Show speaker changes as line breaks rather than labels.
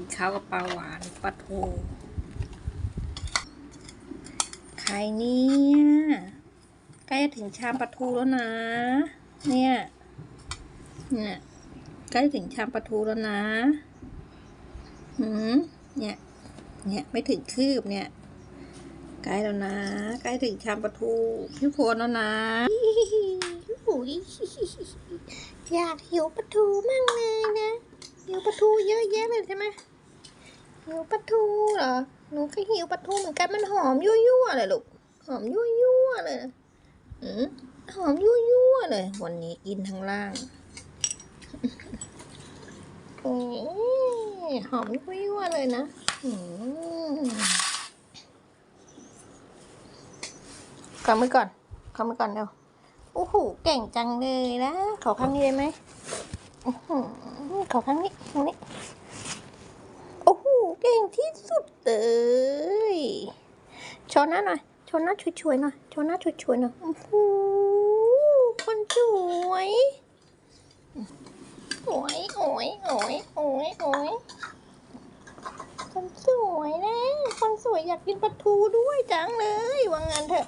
กินข้าวกับปลาหวานปลาทูใครเนี่ยใกล้ถึงชามปลาทูแล้วนะ เนี่ย เนี่ยใกล้ถึงชามปลาทูแล้วนะหืมเนี่ย เนี่ยไม่ถึงคืบเนี่ยใกล้แล้วนะใกล้ถึงชามปลาทูพี่พลแล้วนะหุยอยากหิวปลาทูมั่งเลยนะ ลาทูเยอะแยะเลยใช่ไหมหิวปลาทูเหรอ หนูก็หิวปลาทูเหมือนกันมันหอมยั่วๆเลยลูก หอมยั่วๆเลยอืมหอมยั่วๆเลย วันนี้กินทั้งล่างโอ้ยหอมยั่วๆเลยนะอืมขอมือก่อนขอมือก่อนเร็วโอ้โหเก่งจังเลยนะขอข้างนี้ได้ไหม ขอข้างนี้ข้างนี้ โอ้โห เก่งที่สุดเลย โชว์หน้าหน่อย โชว์หน้าช่วยๆหน่อย โชว์หน้าช่วยๆหน่อย โอ้โห คนสวยโอ้ยโอ้ยโอ้ยโอ้ยโอ้ยคนสวยนะ คนสวยอยากกินปลาทูด้วยจังเลย ว่างั้นเถอะ